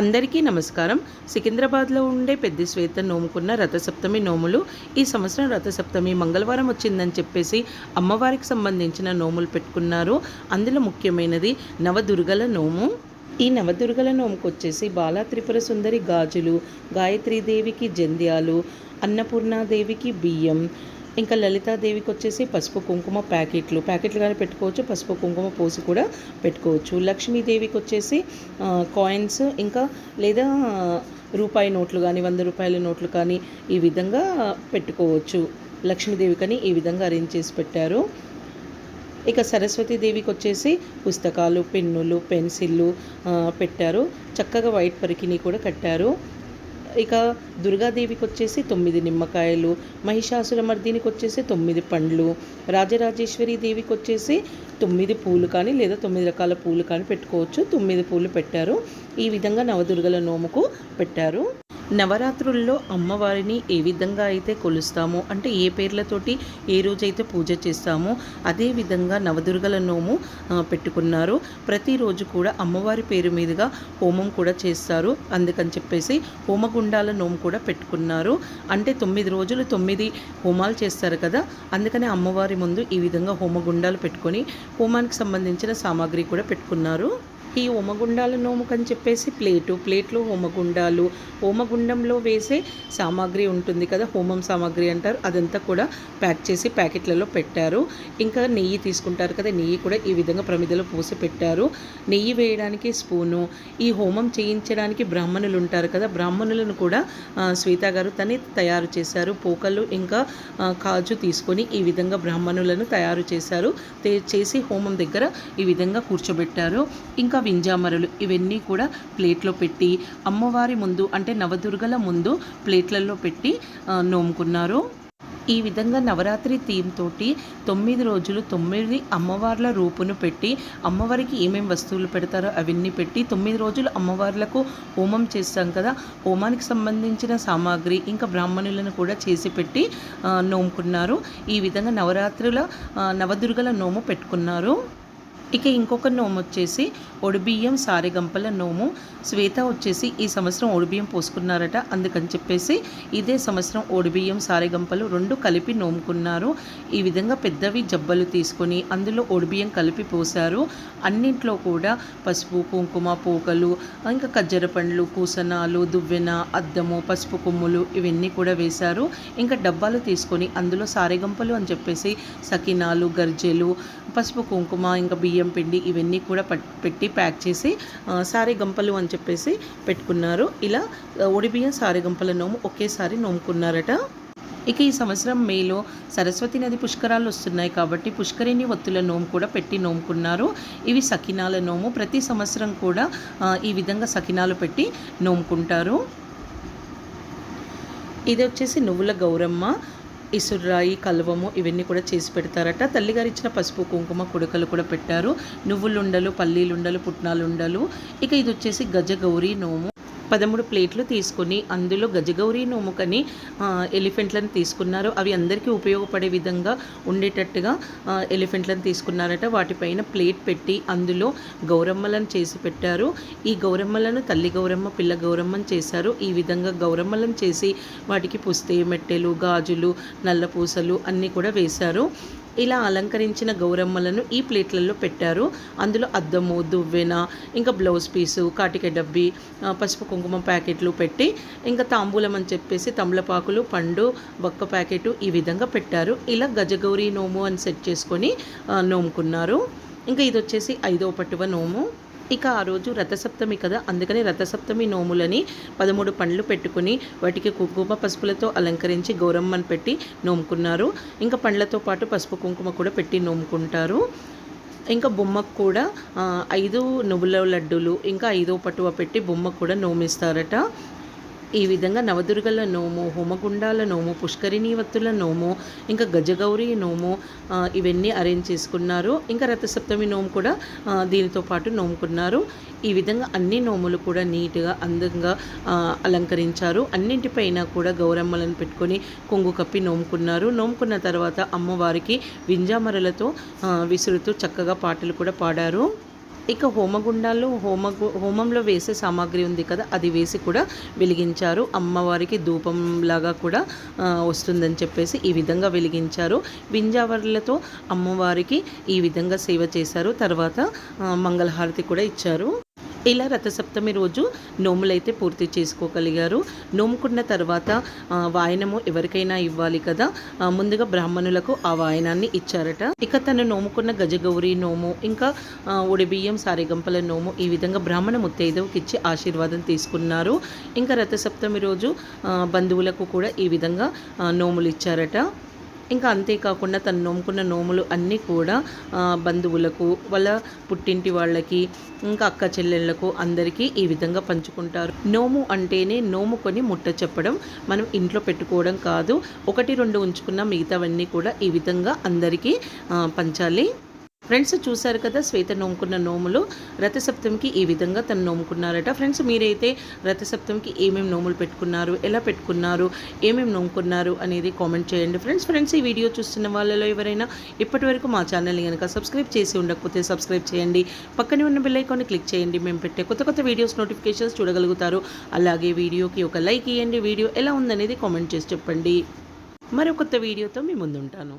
అందరికీ నమస్కారం. సికింద్రాబాద్లో ఉండే పెద్ద శ్వేత నోముకున్న రథసప్తమి నోములు ఈ సంవత్సరం రథసప్తమి మంగళవారం వచ్చిందని చెప్పేసి అమ్మవారికి సంబంధించిన నోములు పెట్టుకున్నారు. అందులో ముఖ్యమైనది నవదుర్గల నోము. ఈ నవదుర్గల నోముకు వచ్చేసి బాలా త్రిపుర సుందరి గాజులు గాయత్రీదేవికి జంధ్యాలు అన్నపూర్ణాదేవికి బియ్యం ఇంకా లలితాదేవికి వచ్చేసి పసుపు కుంకుమ ప్యాకెట్లు. ప్యాకెట్లు కానీ పెట్టుకోవచ్చు పసుపు కుంకుమ పోసి కూడా పెట్టుకోవచ్చు. లక్ష్మీదేవికి వచ్చేసి కాయిన్స్ ఇంకా లేదా రూపాయి నోట్లు కానీ వంద రూపాయల నోట్లు కానీ ఈ విధంగా పెట్టుకోవచ్చు. లక్ష్మీదేవి కానీ ఈ విధంగా అరేంజ్ చేసి పెట్టారు. ఇక సరస్వతీదేవికి వచ్చేసి పుస్తకాలు పెన్నులు పెన్సిళ్ళు పెట్టారు. చక్కగా వైట్ పరికిని కూడా కట్టారు. ఇక దుర్గాదేవికి వచ్చేసి తొమ్మిది నిమ్మకాయలు మహిషాసురమర్దినికి వచ్చేసి తొమ్మిది పండ్లు రాజరాజేశ్వరి దేవికి వచ్చేసి తొమ్మిది పూలు కానీ లేదా తొమ్మిది రకాల పూలు కానీ పెట్టుకోవచ్చు. తొమ్మిది పూలు పెట్టారు. ఈ విధంగా నవదుర్గల నోముకు పెట్టారు. నవరాత్రుల్లో అమ్మవారిని ఏ విధంగా అయితే కొలుస్తామో అంటే ఏ పేర్లతోటి ఏ రోజైతే పూజ చేస్తామో అదే విధంగా నవదుర్గల నోము పెట్టుకున్నారు. ప్రతిరోజు కూడా అమ్మవారి పేరు మీదుగా హోమం కూడా చేస్తారు. అందుకని చెప్పేసి హోమగుండాల నోము కూడా పెట్టుకున్నారు. అంటే తొమ్మిది రోజులు తొమ్మిది హోమాలు చేస్తారు కదా అందుకని అమ్మవారి ముందు ఈ విధంగా హోమగుండాలు పెట్టుకొని హోమానికి సంబంధించిన సామాగ్రి కూడా పెట్టుకున్నారు. ఈ హోమగుండాల నోముకని చెప్పేసి ప్లేటు. ప్లేట్లో హోమగుండాలు. హోమగుండంలో వేసే సామాగ్రి ఉంటుంది కదా హోమం సామాగ్రి అంటారు. అదంతా కూడా ప్యాక్ చేసి ప్యాకెట్లలో పెట్టారు. ఇంకా నెయ్యి తీసుకుంటారు కదా నెయ్యి కూడా ఈ విధంగా ప్రమిదలో పోసి పెట్టారు. నెయ్యి వేయడానికి స్పూను. ఈ హోమం చేయించడానికి బ్రాహ్మణులు ఉంటారు కదా బ్రాహ్మణులను కూడా శ్వేత గారు తని తయారు చేశారు. పోకలు ఇంకా కాజు తీసుకొని ఈ విధంగా బ్రాహ్మణులను తయారు చేశారు. చేసి హోమం దగ్గర ఈ విధంగా కూర్చోబెట్టారు. ఇంకా వింజామరలు ఇవన్నీ కూడా ప్లేట్లో పెట్టి అమ్మవారి ముందు అంటే నవదుర్గల ముందు ప్లేట్లలో పెట్టి నోముకున్నారు. ఈ విధంగా నవరాత్రి థీమ్ తోటి తొమ్మిది రోజులు తొమ్మిది అమ్మవార్ల రూపును పెట్టి అమ్మవారికి ఏమేమి వస్తువులు పెడతారో అవన్నీ పెట్టి తొమ్మిది రోజులు అమ్మవార్లకు హోమం చేస్తాం కదా హోమానికి సంబంధించిన సామాగ్రి ఇంకా బ్రాహ్మణులను కూడా చేసి పెట్టి నోముకున్నారు. ఈ విధంగా నవరాత్రుల నవదుర్గల నోము పెట్టుకున్నారు. ఇక ఇంకొక నోము వచ్చేసి ఒడిబియ్యం సారెగంపల నోము. శ్వేత వచ్చేసి ఈ సంవత్సరం ఒడిబియ్యం పోసుకున్నారట. అందుకని చెప్పేసి ఇదే సంవత్సరం ఒడిబియ్యం సారెగంపలు రెండు కలిపి నోముకున్నారు. ఈ విధంగా పెద్దవి జబ్బలు తీసుకొని అందులో ఒడిబియ్యం కలిపి పోశారు. అన్నింట్లో కూడా పసుపు కుంకుమ పోకలు ఇంకా కజ్జర పండ్లు కూసనాలు దువ్వెన అద్దము పసుపు కొమ్ములు ఇవన్నీ కూడా వేశారు. ఇంకా డబ్బాలు తీసుకొని అందులో సారెగంపలు అని చెప్పేసి సకినాలు గర్జెలు పసుపు కుంకుమ ఇంకా బియ్యం పిండి ఇవన్నీ కూడా పెట్టి ప్యాక్ చేసి ఆ, గంపలు అని చెప్పేసి పెట్టుకున్నారు. ఇలా ఒడిబియ్యం సారె గంపల నోము ఒకేసారి నోముకున్నారట. ఇక ఈ సంవత్సరం మేలో సరస్వతి నది పుష్కరాలు వస్తున్నాయి కాబట్టి పుష్కరిణి ఒత్తుల నోము కూడా పెట్టి నోముకున్నారు. ఇవి సకినాల నోము. ప్రతి సంవత్సరం కూడా ఈ విధంగా సకినాలు పెట్టి నోముకుంటారు. ఇది వచ్చేసి నువ్వుల గౌరమ్మ. ఇసుర్రాయి కల్వము ఇవన్నీ కూడా చేసి పెడతారట. తల్లిగారు ఇచ్చిన పసుపు కుంకుమ కుడకలు కూడా పెట్టారు. నువ్వులుండలు పల్లీలుండలు పుట్నాలుండలు. ఇక ఇది వచ్చేసి గజగౌరి నోము పదమూడు ప్లేట్లు తీసుకొని అందులో గజగౌరి నోముకని ఎలిఫెంట్లను తీసుకున్నారు. అవి అందరికీ ఉపయోగపడే విధంగా ఉండేటట్టుగా ఎలిఫెంట్లను తీసుకున్నారట. వాటిపైన ప్లేట్ పెట్టి అందులో గౌరమ్మలను చేసి పెట్టారు. ఈ గౌరమ్మలను తల్లి గౌరమ్మ పిల్ల గౌరమ్మను చేశారు. ఈ విధంగా గౌరమ్మలను చేసి వాటికి పుస్తే మెట్టెలు గాజులు నల్లపూసలు అన్నీ కూడా వేశారు. ఇలా అలంకరించిన గౌరమ్మలను ఈ ప్లేట్లలో పెట్టారు. అందులో అద్దము దువ్వెన ఇంకా బ్లౌజ్ పీసు కాటిక డబ్బి పసుపు కుంకుమ ప్యాకెట్లు పెట్టి ఇంకా తాంబూలం అని చెప్పేసి తమలపాకులు పండు బొక్క ప్యాకెట్ ఈ విధంగా పెట్టారు. ఇలా గజగౌరీ నోము అని సెట్ చేసుకొని నోముకున్నారు. ఇంకా ఇది వచ్చేసి ఐదో పట్టువ నోము. ఇక ఆ రోజు రథసప్తమి కదా? అందుకని రథసప్తమి నోములని పదమూడు పండ్లు పెట్టుకుని వాటికి కుంకుమ పసుపులతో అలంకరించి గౌరమ్మను పెట్టి నోముకున్నారు. ఇంకా పండ్లతో పాటు పసుపు కుంకుమ కూడా పెట్టి నోముకుంటారు. ఇంకా బొమ్మకు కూడా ఐదు నువ్వుల లడ్డూలు ఇంకా ఐదో పట్టువ పెట్టి బొమ్మకు కూడా నోమిస్తారట. ఈ విధంగా నవదుర్గల నోము హోమగుండాల నోము పుష్కరిణి వత్తుల నోము ఇంకా గజగౌరి నోము ఇవన్నీ అరేంజ్ చేసుకున్నారు. ఇంకా రథసప్తమి నోము కూడా దీనితో పాటు నోముకున్నారు. ఈ విధంగా అన్ని నోములు కూడా నీట్గా అందంగా అలంకరించారు. అన్నింటిపైన కూడా గౌరమ్మలను పెట్టుకొని కొంగు కప్పి నోముకున్నారు. నోముకున్న తర్వాత అమ్మవారికి వింజామరలతో విసురుతూ చక్కగా పాటలు కూడా పాడారు. ఇక హోమగుండాల్లో హోమ హోమంలో వేసే సామాగ్రి ఉంది కదా అది వేసి కూడా వెలిగించారు. అమ్మవారికి ధూపం లాగా కూడా వస్తుందని చెప్పేసి ఈ విధంగా వెలిగించారు. వింజావర్లతో అమ్మవారికి ఈ విధంగా సేవ చేశారు. తర్వాత మంగళహారతి కూడా ఇచ్చారు. ఇలా రథసప్తమి రోజు నోములైతే పూర్తి చేసుకోగలిగారు. నోముకున్న తర్వాత వాయనము ఎవరికైనా ఇవ్వాలి కదా? ముందుగా బ్రాహ్మణులకు ఆ వాయనాన్ని ఇచ్చారట. ఇక తను నోముకున్న గజగౌరి నోము ఇంకా ఉడిబియ్యం సారిగంపల నోము ఈ విధంగా బ్రాహ్మణ ముత్తైదవుకి ఇచ్చి ఆశీర్వాదం తీసుకున్నారు. ఇంకా రథసప్తమి రోజు బంధువులకు కూడా ఈ విధంగా నోములు ఇచ్చారట. ఇంకా అంతేకాకుండా తను నోముకున్న నోములు అన్నీ కూడా బంధువులకు వాళ్ళ పుట్టింటి వాళ్ళకి ఇంకా అక్క చెల్లెళ్ళకు అందరికీ ఈ విధంగా పంచుకుంటారు. నోము అంటేనే నోముకొని ముట్ట చెప్పడం మనం ఇంట్లో పెట్టుకోవడం కాదు ఒకటి రెండు ఉంచుకున్న మిగతావన్నీ కూడా ఈ విధంగా అందరికీ పంచాలి. ఫ్రెండ్స్ చూశారు కదా శ్వేత నోముకున్న నోములు రథసప్తమికి ఈ విధంగా తను నోముకున్నారట. ఫ్రెండ్స్ మీరైతే రథసప్తమికి ఏమేమి నోములు పెట్టుకున్నారు ఎలా పెట్టుకున్నారు ఏమేమి నోముకున్నారు అనేది కామెంట్ చేయండి. ఫ్రెండ్స్ ఫ్రెండ్స్ ఈ వీడియో చూస్తున్న వాళ్ళలో ఎవరైనా ఇప్పటి వరకు మా ఛానల్ని కనుక సబ్స్క్రైబ్ చేసి ఉండకపోతే సబ్స్క్రైబ్ చేయండి. పక్కనే ఉన్న బెల్ క్లిక్ చేయండి. మేము పెట్టే కొత్త కొత్త వీడియోస్ నోటిఫికేషన్స్ చూడగలుగుతారు. అలాగే వీడియోకి ఒక లైక్ ఇవ్వండి వీడియో ఎలా ఉందనేది కామెంట్ చేసి చెప్పండి. మరో కొత్త వీడియోతో మీ ముందుంటాను.